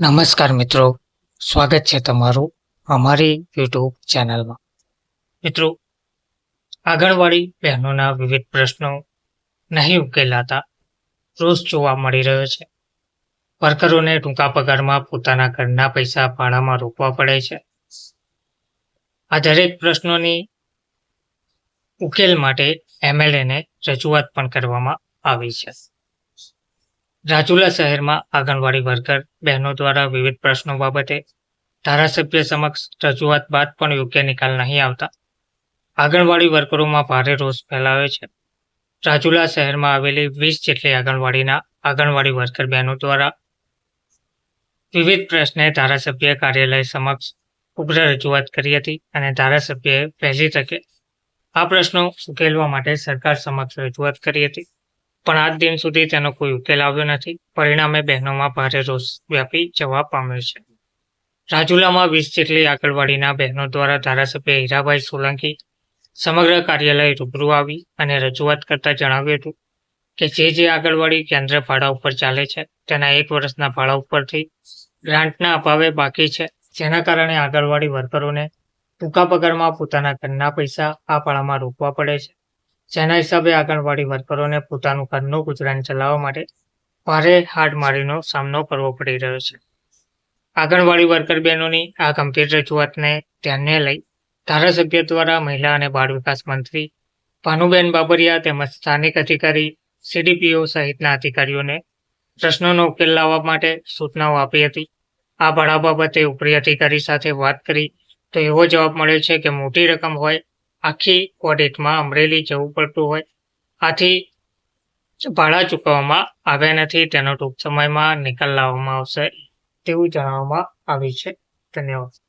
નમસ્કાર મિત્રો. સ્વાગત છે તમારું અમારી યુટ્યુબ ચેનલમાં. મિત્રો, આંગણવાડી બહેનોના વિવિધ પ્રશ્નો નહીં ઉકેલાતા રોષ જોવા મળી રહ્યો છે. વર્કરોને ટૂંકા પગારમાં પોતાના ઘરના પૈસા ભાડામાં રોકવા પડે છે. આ દરેક પ્રશ્નોની ઉકેલ માટે એમએલએને રજૂઆત પણ કરવામાં આવી છે. રાજુલા શહેરમાં આંગણવાડી વર્કર બહેનો દ્વારા વિવિધ પ્રશ્નો બાબતે ધારાસભ્ય સમક્ષ રજૂઆત બાદ પણ યોગ્ય નિકાલ નહીં આવતા આંગણવાડી વર્કરોમાં ભારે રોષ ફેલાયો છે. રાજુલા શહેરમાં આવેલી વીસ જેટલી આંગણવાડીના આંગણવાડી વર્કર બહેનો દ્વારા વિવિધ પ્રશ્ને ધારાસભ્ય કાર્યાલય સમક્ષ ઉગ્ર રજૂઆત કરી હતી અને ધારાસભ્યએ વહેલી તકે આ પ્રશ્નો ઉકેલવા માટે સરકાર સમક્ષ રજૂઆત કરી હતી. પણ આજ દિન સુધી તેનો કોઈ ઉકેલ આવ્યો નથી. પરિણામે બહેનોમાં ભારે રોષ વ્યાપી જવા પામ્યો છે. રાજુલામાં વીસ જેટલી આંગણવાડીના બહેનો દ્વારા ધારાસભ્ય હીરાભાઈ સોલંકી સમગ્ર કાર્યાલય રૂબરૂ આવી અને રજૂઆત કરતા જણાવ્યું હતું કે જે જે આંગણવાડી કેન્દ્ર ભાડા ઉપર ચાલે છે, તેના એક વર્ષના ભાડા ઉપરથી ગ્રાન્ટના અભાવે બાકી છે. જેના કારણે આંગણવાડી વર્કરોને ટૂંકા પગારમાં પોતાના ઘરના પૈસા આ ભાડામાં રોકવા પડે છે. જેના હિસાબે આંગણવાડી વર્કરોને પોતાનું ઘરનું ગુજરાન ચલાવવા માટે ભારે હાડમારીનો સામનો કરવો પડી રહ્યો છે. આંગણવાડી વર્કર બહેનોની આ ગંભીર રજૂઆતને ધ્યાને લઈ ધારાસભ્ય દ્વારા મહિલા અને બાળ વિકાસ મંત્રી ભાનુબેન બાબરિયા તેમજ સ્થાનિક અધિકારી સીડીપીઓ સહિતના અધિકારીઓને પ્રશ્નોનો ઉકેલ લાવવા માટે સૂચનાઓ આપી હતી. આ ભાડા બાબતે ઉપરી અધિકારી સાથે વાત કરી તો એવો જવાબ મળ્યો છે કે મોટી રકમ હોય આખી ઓડિટમાં અમરેલી જવું પડતું હોય. આથી ભાડા ચૂકવવામાં આવ્યા નથી. તેનો ટૂંક સમયમાં નિકાલ લાવવામાં આવશે તેવું જણાવવામાં આવ્યું છે. ધન્યવાદ.